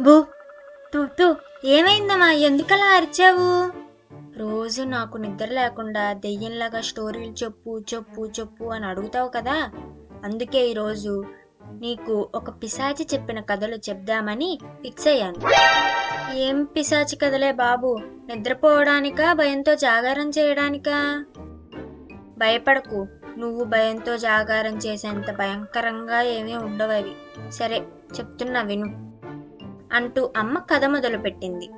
బూ తూ తూ ఏమైందమ్మా? ఎందుకలా అరిచావు? రోజు నాకు నిద్ర లేకుండా దెయ్యంలాగా స్టోరీలు చెప్పు చెప్పు చెప్పు అని అడుగుతావు కదా? అందుకే ఈరోజు నీకు ఒక పిశాచి చెప్పిన కథలు చెప్దామని ఫిక్స్ అయ్యాను. ఏం పిశాచి కథలే బాబు? నిద్రపోవడానికా? భయంతో జాగారం చేయడానికా? భయపడకు. నువ్వు భయంతో జాగారం చేసేంత భయంకరంగా ఏమీ ఉండవవి సరే చెప్తున్నా విను. అంటూ అమ్మ కథ మొదలుపెట్టింది.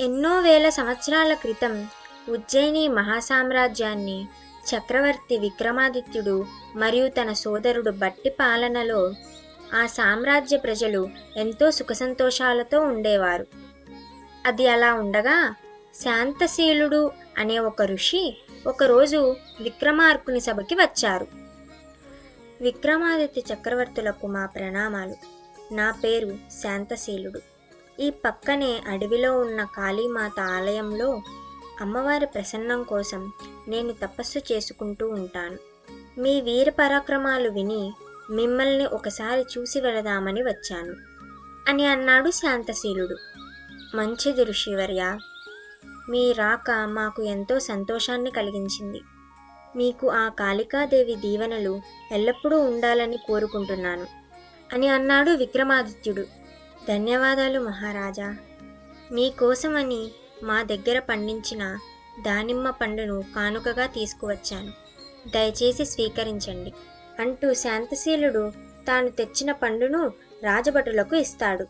ఎన్నో వేల సంవత్సరాల క్రితం ఉజ్జయిని మహాసామ్రాజ్యాన్ని చక్రవర్తి విక్రమాదిత్యుడు మరియు తన సోదరుడు బట్టి పాలనలో ఆ సామ్రాజ్య ప్రజలు ఎంతో సుఖసంతోషాలతో ఉండేవారు. అది అలా ఉండగా శాంతశీలుడు అనే ఒక ఋషి ఒకరోజు విక్రమార్కుని సభకి వచ్చారు. విక్రమాదిత్య చక్రవర్తులకు మా ప్రణామాలు. నా పేరు శాంతశీలుడు. ఈ పక్కనే అడవిలో ఉన్న కాళీమాత ఆలయంలో అమ్మవారి ప్రసన్నం కోసం నేను తపస్సు చేసుకుంటూ ఉంటాను. మీ వీర పరాక్రమాలు విని మిమ్మల్ని ఒకసారి చూసి వెళదామని వచ్చాను. అని అన్నాడు శాంతశీలుడు. మంచిది ఋషివర్య మీ రాక మాకు ఎంతో సంతోషాన్ని కలిగించింది. మీకు ఆ కాళికాదేవి దీవెనలు ఎల్లప్పుడూ ఉండాలని కోరుకుంటున్నాను అని అన్నాడు విక్రమాదిత్యుడు. ధన్యవాదాలు మహారాజా. మీకోసమని మా దగ్గర పండించిన దానిమ్మ పండును కానుకగా తీసుకువచ్చాను. దయచేసి స్వీకరించండి అంటూ శాంతశీలుడు తాను తెచ్చిన పండును రాజభటులకు ఇస్తాడు.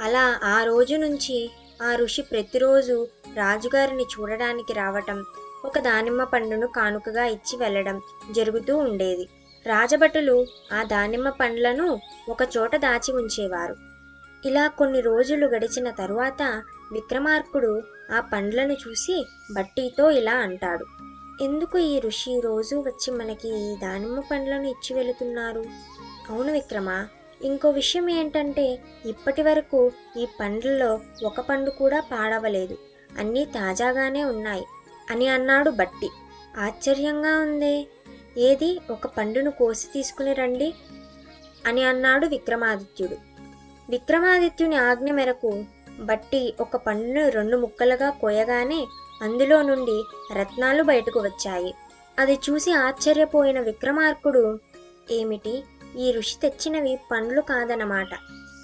అలా ఆ రోజు నుంచి ఆ ఋషి ప్రతిరోజు రాజుగారిని చూడడానికి రావటం ఒక దానిమ్మ పండును కానుకగా ఇచ్చి వెళ్ళడం జరుగుతూ ఉండేది. రాజభటులు ఆ దానిమ్మ పండ్లను ఒకచోట దాచి ఉంచేవారు. ఇలా కొన్ని రోజులు గడిచిన తరువాత విక్రమార్కుడు ఆ పండ్లను చూసి బట్టీతో ఇలా అంటాడు ఎందుకు ఈ ఋషి రోజు వచ్చి మనకి ఈ దానిమ్మ పండ్లను ఇచ్చి వెళుతున్నారు? అవును విక్రమ ఇంకో విషయం ఏంటంటే ఇప్పటి వరకు ఈ పండ్లలో ఒక పండు కూడా పాడవలేదు. అన్నీ తాజాగానే ఉన్నాయి అని అన్నాడు బట్టి. ఆశ్చర్యంగా ఉందే. ఏది? ఒక పండును కోసి తీసుకుని రండి అని అన్నాడు విక్రమాదిత్యుడు. విక్రమాదిత్యుని ఆజ్ఞ మేరకు బట్టి ఒక పండును రెండు ముక్కలుగా కోయగానే అందులో నుండి రత్నాలు బయటకు వచ్చాయి. అది చూసి ఆశ్చర్యపోయిన విక్రమార్కుడు ఏమిటి? ఈ ఋషి తెచ్చినవి పండ్లు కాదన్నమాట.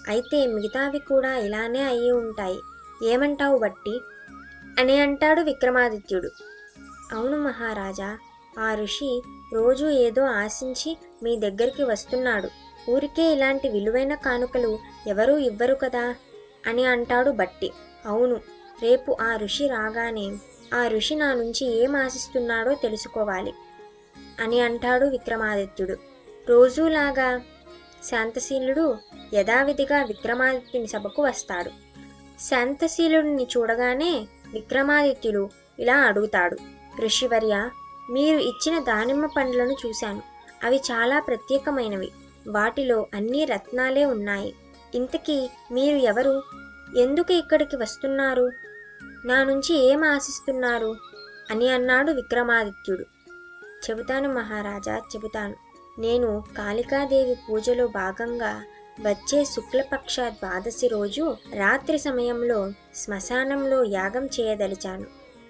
అయితే మిగతావి కూడా ఇలానే అయ్యి ఉంటాయి. ఏమంటావు బట్టి? అని అంటాడు విక్రమాదిత్యుడు. అవును మహారాజా ఆ ఋషి రోజు ఏదో ఆశించి మీ దగ్గరికి వస్తున్నాడు. ఊరికే ఇలాంటి విలువైన కానుకలు ఎవరూ ఇవ్వరు కదా? అని అంటాడు బట్టి అవును రేపు ఆ ఋషి రాగానే ఆ ఋషి నా నుంచి ఏం ఆశిస్తున్నాడో తెలుసుకోవాలి అని అంటాడు విక్రమాదిత్యుడు. రోజూలాగా శాంతశీలుడు యథావిధిగా విక్రమాదిత్యుని సభకు వస్తాడు. శాంతశీలుడిని చూడగానే విక్రమాదిత్యులు ఇలా అడుగుతాడు. ఋషివర్య మీరు ఇచ్చిన దానిమ్మ పండ్లను చూశాను. అవి చాలా ప్రత్యేకమైనవి. వాటిలో అన్ని రత్నాలే ఉన్నాయి. ఇంతకీ మీరు ఎవరు? ఎందుకు ఇక్కడికి వస్తున్నారు? నా నుంచి ఏం ఆశిస్తున్నారు? అని అన్నాడు విక్రమాదిత్యుడు. చెబుతాను మహారాజా చెబుతాను. నేను కాళికాదేవి పూజలో భాగంగా వచ్చే శుక్లపక్ష ద్వాదశి రోజు రాత్రి సమయంలో శ్మశానంలో యాగం చేయదలిచాను.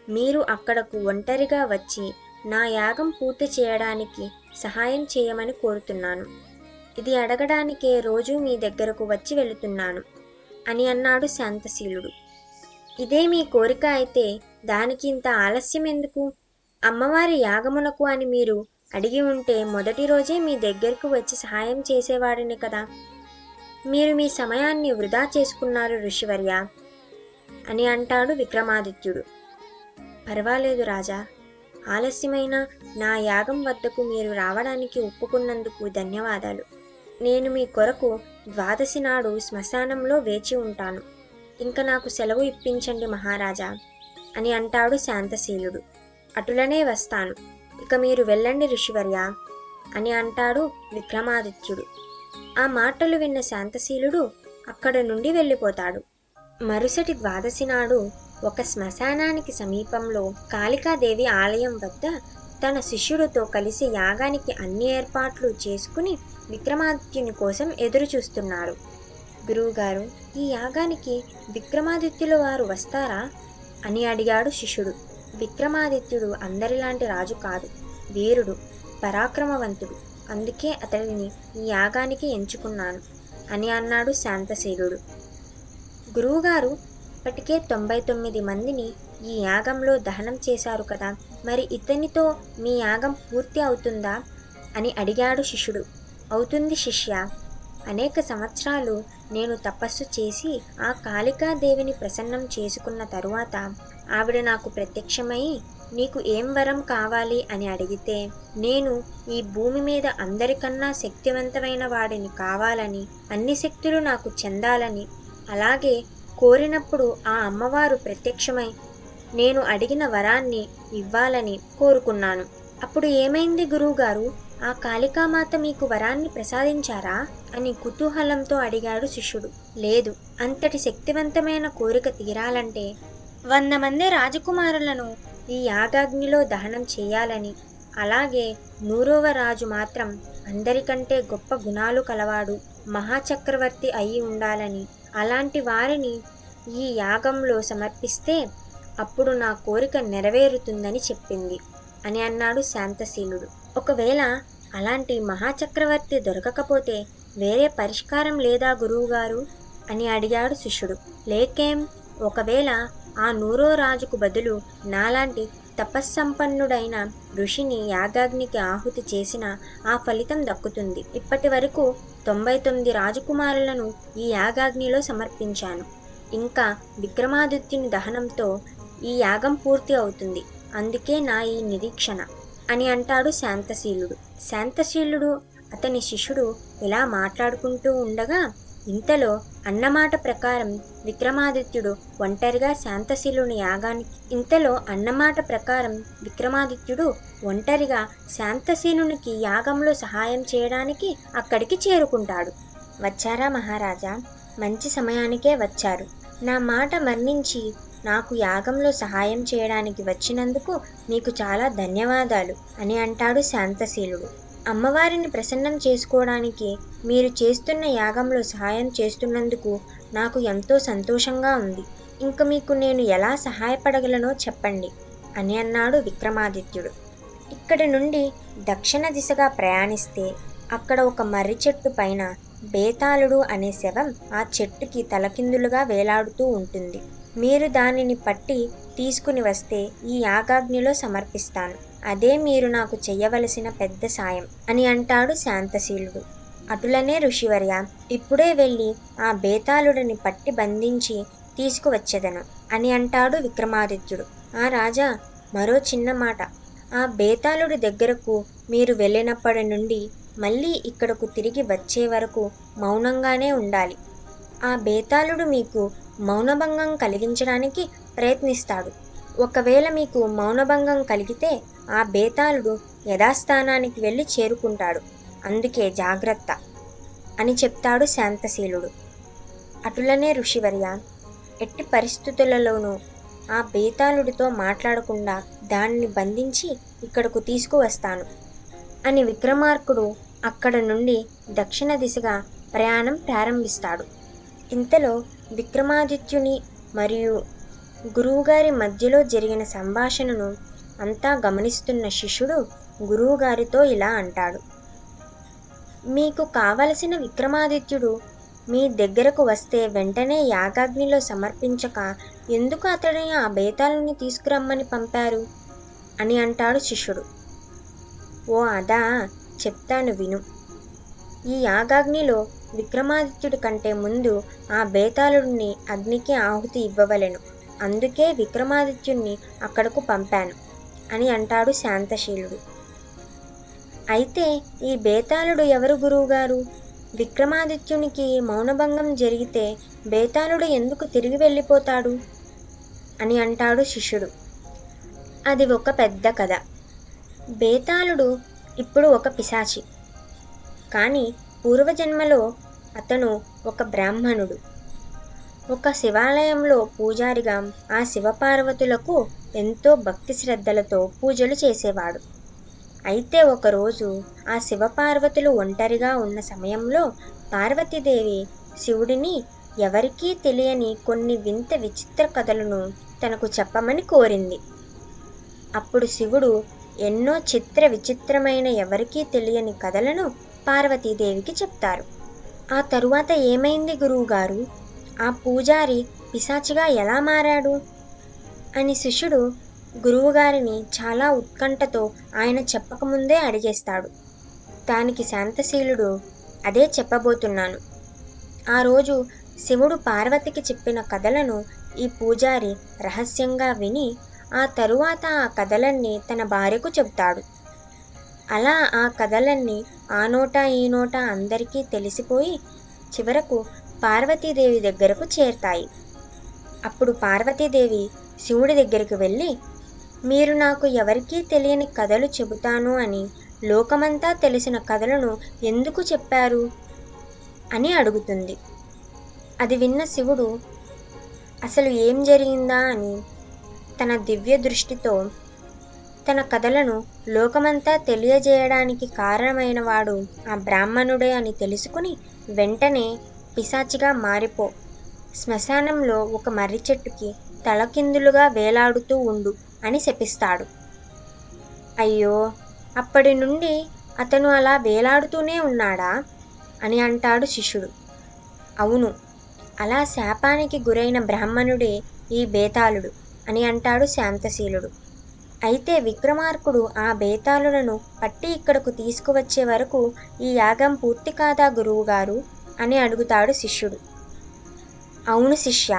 మీరు అక్కడకు ఒంటరిగా వచ్చి నా యాగం పూర్తి చేయడానికి సహాయం చేయమని కోరుతున్నాను. ఇది అడగడానికే రోజు మీ దగ్గరకు వచ్చి వెళుతున్నాను అని అన్నాడు శాంతశీలుడు. ఇదే మీ కోరిక అయితే దానికి ఇంత ఆలస్యం ఎందుకు? అమ్మవారి యాగమునకు అని మీరు అడిగి ఉంటే మొదటి రోజే మీ దగ్గరకు వచ్చి సహాయం చేసేవాడిని కదా. మీరు మీ సమయాన్ని వృధా చేసుకున్నారు ఋషివర్య అని అంటాడు విక్రమాదిత్యుడు. పర్వాలేదు రాజా ఆలస్యమైన నా యాగం వద్దకు మీరు రావడానికి ఒప్పుకున్నందుకు ధన్యవాదాలు. నేను మీ కొరకు ద్వాదశి నాడు శ్మశానంలో వేచి ఉంటాను. ఇంకా నాకు సెలవు ఇప్పించండి మహారాజా అని అంటాడు శాంతశీలుడు. అటులనే వస్తాను. ఇక మీరు వెళ్ళండి ఋషివర్య అని అంటాడు విక్రమాదిత్యుడు. ఆ మాటలు విన్న శాంతశీలుడు అక్కడ నుండి వెళ్ళిపోతాడు. మరుసటి ద్వాదశి నాడు ఒక శ్మశానానికి సమీపంలో కాళికాదేవి ఆలయం వద్ద తన శిష్యుడితో కలిసి యాగానికి అన్ని ఏర్పాట్లు చేసుకుని విక్రమాదిత్యుని కోసం ఎదురుచూస్తున్నాడు. గురువుగారు ఈ యాగానికి విక్రమాదిత్యుల వారు వస్తారా? అని అడిగాడు శిష్యుడు. విక్రమాదిత్యుడు అందరిలాంటి రాజు కాదు వీరుడు పరాక్రమవంతుడు. అందుకే అతడిని ఈ యాగానికి ఎంచుకున్నాను అని అన్నాడు శాంతశీలుడు. గురువుగారు ఇప్పటికే తొంభై తొమ్మిది మందిని ఈ యాగంలో దహనం చేశారు కదా మరి ఇతనితో మీ యాగం పూర్తి అవుతుందా? అని అడిగాడు శిష్యుడు. అవుతుంది శిష్య. అనేక సంవత్సరాలు నేను తపస్సు చేసి ఆ కాళికాదేవిని ప్రసన్నం చేసుకున్న తరువాత ఆవిడ నాకు ప్రత్యక్షమై నీకు ఏం వరం కావాలి? అని అడిగితే నేను ఈ భూమి మీద అందరికన్నా శక్తివంతమైన వాడిని కావాలని అన్ని శక్తులు నాకు చెందాలని అలాగే కోరినప్పుడు ఆ అమ్మవారు ప్రత్యక్షమై నేను అడిగిన వరాన్ని ఇవ్వాలని కోరుకున్నాను. అప్పుడు ఏమైంది గురువుగారు? ఆ కాళికామాత మీకు వరాన్ని ప్రసాదించారా? అని కుతూహలంతో అడిగాడు శిష్యుడు. లేదు అంతటి శక్తివంతమైన కోరిక తీరాలంటే వంద మంది రాజకుమారులను ఈ యాగాగ్నిలో దహనం చేయాలని అలాగే నూరవ రాజు మాత్రం అందరికంటే గొప్ప గుణాలు కలవాడు మహాచక్రవర్తి అయి ఉండాలని అలాంటి వారిని ఈ యాగంలో సమర్పిస్తే అప్పుడు నా కోరిక నెరవేరుతుందని చెప్పింది అని అన్నాడు శాంతశీలుడు. ఒకవేళ అలాంటి మహాచక్రవర్తి దొరకకపోతే వేరే పరిష్కారం లేదా గురువుగారు? అని అడిగాడు శిష్యుడు. లేకేం? ఒకవేళ ఆ నూరో రాజుకు బదులు నాలాంటి తపస్సంపన్నుడైన ఋషిని యాగాగ్నికి ఆహుతి చేసిన ఆ ఫలితం దక్కుతుంది. ఇప్పటి వరకు తొంభై తొమ్మిది రాజకుమారులను ఈ యాగాగ్నిలో సమర్పించాను. ఇంకా విక్రమాదిత్యుని దహనంతో ఈ యాగం పూర్తి అవుతుంది. అందుకే నా ఈ నిరీక్షణ అని అంటాడు శాంతశీలుడు. శాంతశీలుడు అతని శిష్యుడు ఇలా మాట్లాడుకుంటూ ఉండగా ఇంతలో అన్నమాట ప్రకారం విక్రమాదిత్యుడు ఒంటరిగా శాంతశీలుని యాగానికి ఇంతలో అన్నమాట ప్రకారం విక్రమాదిత్యుడు ఒంటరిగా శాంతశీలునికి యాగంలో సహాయం చేయడానికి అక్కడికి చేరుకుంటాడు. వచ్చారా మహారాజా? మంచి సమయానికే వచ్చారు. నా మాట మన్నించి నాకు యాగంలో సహాయం చేయడానికి వచ్చినందుకు మీకు చాలా ధన్యవాదాలు అని అంటాడు శాంతశీలుడు. అమ్మవారిని ప్రసన్నం చేసుకోవడానికి మీరు చేస్తున్న యాగంలో సహాయం చేస్తున్నందుకు నాకు ఎంతో సంతోషంగా ఉంది. ఇంక మీకు నేను ఎలా సహాయపడగలనో చెప్పండి అని అన్నాడు విక్రమాదిత్యుడు. ఇక్కడి నుండి దక్షిణ దిశగా ప్రయాణిస్తే అక్కడ ఒక మర్రి చెట్టు పైన బేతాళుడు అనే శవం ఆ చెట్టుకి తలకిందులుగా వేలాడుతూ ఉంటుంది. మీరు దానిని పట్టి తీసుకుని వస్తే ఈ యాగాగ్నిలో సమర్పిస్తాను. అదే మీరు నాకు చెయ్యవలసిన పెద్ద సాయం అని అంటాడు శాంతశీలుడు. అటులనే ఋషివర్య ఇప్పుడే వెళ్ళి ఆ బేతాళుడిని పట్టి బంధించి తీసుకువచ్చేదను అని అంటాడు విక్రమాదిత్యుడు. ఆ రాజా మరో చిన్న మాట. ఆ బేతాళుడి దగ్గరకు మీరు వెళ్ళినప్పటి నుండి మళ్ళీ ఇక్కడకు తిరిగి వచ్చే వరకు మౌనంగానే ఉండాలి. ఆ బేతాళుడు మీకు మౌనభంగం కలిగించడానికి ప్రయత్నిస్తాడు. ఒకవేళ మీకు మౌనభంగం కలిగితే ఆ బేతాళుడు యథాస్థానానికి వెళ్ళి చేరుకుంటాడు. అందుకే జాగ్రత్త అని చెప్తాడు శాంతశీలుడు. అటులనే ఋషివర్య ఎట్టి పరిస్థితులలోనూ ఆ బేతాళుడితో మాట్లాడకుండా దానిని బంధించి ఇక్కడకు తీసుకువస్తాను అని విక్రమార్కుడు అక్కడ నుండి దక్షిణ దిశగా ప్రయాణం ప్రారంభిస్తాడు. ఇంతలో విక్రమాదిత్యుని మరియు గురువుగారి మధ్యలో జరిగిన సంభాషణను అంతా గమనిస్తున్న శిష్యుడు గురువుగారితో ఇలా అంటాడు. మీకు కావలసిన విక్రమాదిత్యుడు మీ దగ్గరకు వస్తే వెంటనే యాగాగ్నిలో సమర్పించక ఎందుకు అతడిని ఆ బేతాలని తీసుకురమ్మని పంపారు? అని అంటాడు శిష్యుడు. ఓ అదా చెప్తాను విను. ఈ యాగాగ్నిలో విక్రమాదిత్యుడి కంటే ముందు ఆ బేతాళుడిని అగ్నికి ఆహుతి ఇవ్వవలెను. అందుకే విక్రమాదిత్యుణ్ణి అక్కడకు పంపాను. అని అంటాడు శాంతశీలుడు. అయితే ఈ బేతాళుడు ఎవరు గురువుగారు? విక్రమాదిత్యునికి మౌనభంగం జరిగితే బేతాళుడు ఎందుకు తిరిగి వెళ్ళిపోతాడు? అని అంటాడు శిష్యుడు. అది ఒక పెద్ద కథ. బేతాళుడు ఇప్పుడు ఒక పిశాచి. కానీ పూర్వజన్మలో అతను ఒక బ్రాహ్మణుడు. ఒక శివాలయంలో పూజారిగా ఆ శివపార్వతులకు ఎంతో భక్తి శ్రద్ధలతో పూజలు చేసేవాడు. అయితే ఒకరోజు ఆ శివపార్వతులు ఒంటరిగా ఉన్న సమయంలో పార్వతీదేవి శివుడిని ఎవరికీ తెలియని కొన్ని వింత విచిత్ర కథలను తనకు చెప్పమని కోరింది. అప్పుడు శివుడు ఎన్నో చిత్ర విచిత్రమైన ఎవరికీ తెలియని కథలను పార్వతీదేవికి చెప్తారు. ఆ తరువాత ఏమైంది గురువుగారు? ఆ పూజారి పిశాచిగా ఎలా మారాడు? అని శిష్యుడు గురువుగారిని చాలా ఉత్కంఠతో ఆయన చెప్పకముందే అడిగేస్తాడు. దానికి శాంతశీలుడు అదే చెప్పబోతున్నాను. ఆ రోజు శివుడు పార్వతికి చెప్పిన కథలను ఈ పూజారి రహస్యంగా విని ఆ తరువాత ఆ కథలన్నీ తన భార్యకు చెబుతాడు. అలా ఆ కథలన్నీ ఆ నోట ఈ నోట అందరికీ తెలిసిపోయి చివరకు పార్వతీదేవి దగ్గరకు చేరతాయి. అప్పుడు పార్వతీదేవి శివుడి దగ్గరికి వెళ్ళి మీరు నాకు ఎవరికీ తెలియని కథలు చెబుతాను అని లోకమంతా తెలిసిన కథలను ఎందుకు చెప్పారు? అని అడుగుతుంది. అది విన్న శివుడు అసలు ఏం జరిగిందా? అని తన దివ్య దృష్టితో తన కథలను లోకమంతా తెలియజేయడానికి కారణమైన వాడు ఆ బ్రాహ్మణుడే అని తెలుసుకుని వెంటనే పిశాచిగా మారిపో. శ్మశానంలో ఒక మర్రి చెట్టుకి తలకిందులుగా వేలాడుతూ ఉండు అని శపిస్తాడు. అయ్యో అప్పటి నుండి అతను అలా వేలాడుతూనే ఉన్నాడా? అని అంటాడు శిష్యుడు. అవును అలా శాపానికి గురైన బ్రాహ్మణుడే ఈ బేతాళుడు అని అంటాడు శాంతశీలుడు. అయితే విక్రమార్కుడు ఆ బేతాళులను పట్టి ఇక్కడకు తీసుకువచ్చే వరకు ఈ యాగం పూర్తి కాదా గురువుగారు? అని అడుగుతాడు శిష్యుడు. అవును శిష్య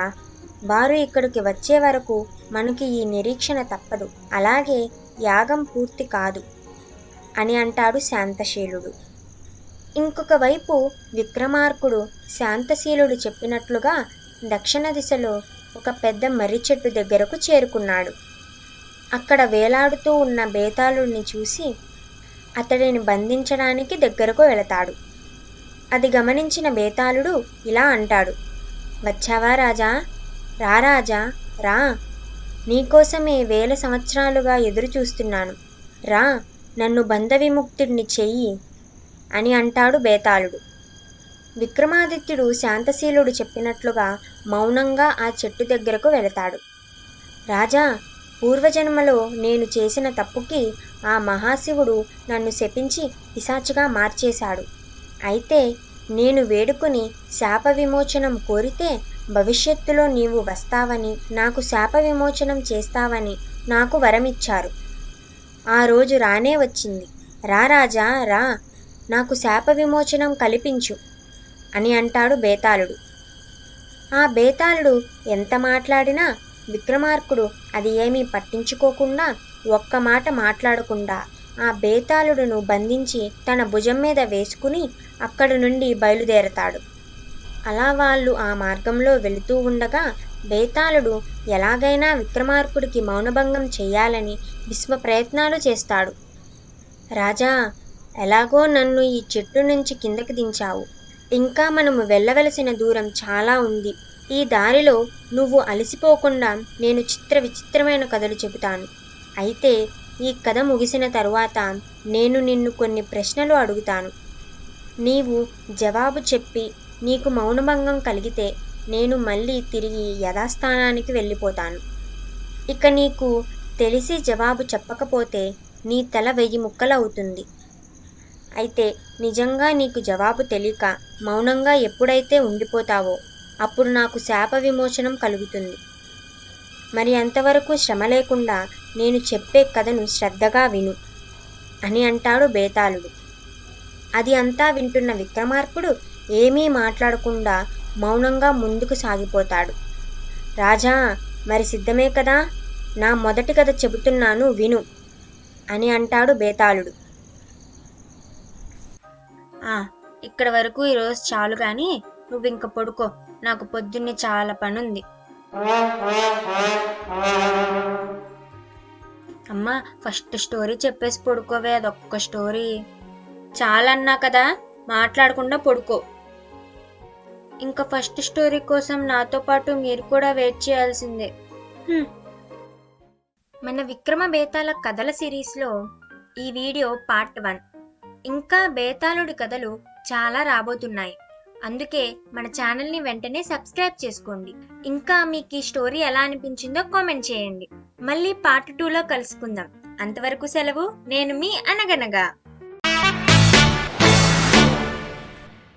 వారు ఇక్కడికి వచ్చే వరకు మనకి ఈ నిరీక్షణ తప్పదు. అలాగే యాగం పూర్తి కాదు అని అంటాడు శాంతశీలుడు. ఇంకొక వైపు విక్రమార్కుడు శాంతశీలుడు చెప్పినట్లుగా దక్షిణ దిశలో ఒక పెద్ద మర్రి చెట్టు దగ్గరకు చేరుకున్నాడు. అక్కడ వేలాడుతూ ఉన్న బేతాళుడిని చూసి అతడిని బంధించడానికి దగ్గరకు వెళతాడు. అది గమనించిన బేతాళుడు ఇలా అంటాడు. వచ్చావా రాజా? రా రాజా రా. నీకోసమే వేల సంవత్సరాలుగా ఎదురుచూస్తున్నాను. రా నన్ను బంధ విముక్తుడిని చెయ్యి అని అంటాడు బేతాళుడు. విక్రమాదిత్యుడు శాంతశీలుడు చెప్పినట్లుగా మౌనంగా ఆ చెట్టు దగ్గరకు వెళతాడు. రాజా పూర్వజన్మలో నేను చేసిన తప్పుకి ఆ మహాశివుడు నన్ను శపించి పిశాచిగా మార్చేశాడు. అయితే నేను వేడుకుని శాప విమోచనం కోరితే భవిష్యత్తులో నీవు వస్తావని నాకు శాప విమోచనం చేస్తావని నాకు వరమిచ్చారు. ఆ రోజు రానే వచ్చింది. రా రాజా రా నాకు శాప విమోచనం కల్పించు అని అంటాడు బేతాళుడు. ఆ బేతాళుడు ఎంత మాట్లాడినా విక్రమార్కుడు అది ఏమీ పట్టించుకోకుండా ఒక్క మాట మాట్లాడకుండా ఆ బేతాళుడును బంధించి తన భుజం మీద వేసుకుని అక్కడి నుండి బయలుదేరతాడు. అలా వాళ్ళు ఆ మార్గంలో వెళుతూ ఉండగా బేతాళుడు ఎలాగైనా విక్రమార్కుడికి మౌనభంగం చేయాలని విశ్వ ప్రయత్నాలు చేస్తాడు. రాజా ఎలాగో నన్ను ఈ చెట్టు నుంచి కిందకి దించావు. ఇంకా మనము వెళ్ళవలసిన దూరం చాలా ఉంది. ఈ దారిలో నువ్వు అలసిపోకుండా నేను చిత్ర విచిత్రమైన కథలు చెబుతాను. అయితే ఈ కథ ముగిసిన తరువాత నేను నిన్ను కొన్ని ప్రశ్నలు అడుగుతాను. నీవు జవాబు చెప్పి నీకు మౌనభంగం కలిగితే నేను మళ్ళీ తిరిగి యథాస్థానానికి వెళ్ళిపోతాను. ఇక నీకు తెలిసి జవాబు చెప్పకపోతే నీ తల వెయ్యి ముక్కలవుతుంది. అయితే నిజంగా నీకు జవాబు తెలియక మౌనంగా ఎప్పుడైతే ఉండిపోతావో అప్పుడు నాకు శాప విమోచనం కలుగుతుంది. మరి అంతవరకు శ్రమ లేకుండా నేను చెప్పే కథను శ్రద్ధగా విను అని అంటాడు బేతాళుడు. అది అంతా వింటున్న విక్రమార్కుడు ఏమీ మాట్లాడకుండా మౌనంగా ముందుకు సాగిపోతాడు. రాజా మరి సిద్ధమే కదా? నా మొదటి కథ చెబుతున్నాను విను అని అంటాడు బేతాళుడు. ఆ ఇక్కడ వరకు ఈరోజు చాలు కానీ నువ్వు ఇంక పడుకో. నాకు పొద్దున్నే చాలా పనుంది. అమ్మా ఫస్ట్ స్టోరీ చెప్పేసి పడుకోవే అదొక్క స్టోరీ. చాలన్నా కదా? మాట్లాడకుండా పడుకో. ఇంకా ఫస్ట్ స్టోరీ కోసం నాతో పాటు మీరు కూడా వెయిట్ చేయాల్సిందే. మన విక్రమ బేతాల కథల సిరీస్లో ఈ వీడియో పార్ట్ వన్. ఇంకా బేతాళుడి కథలు చాలా రాబోతున్నాయి. అందుకే మన ఛానల్ని వెంటనే సబ్స్క్రైబ్ చేసుకోండి. ఇంకా మీకు ఈ స్టోరీ ఎలా అనిపించిందో కామెంట్ చేయండి. మళ్ళీ పార్ట్ టూలో కలుసుకుందాం. అంతవరకు సెలవు. నేను మీ అనగనగా.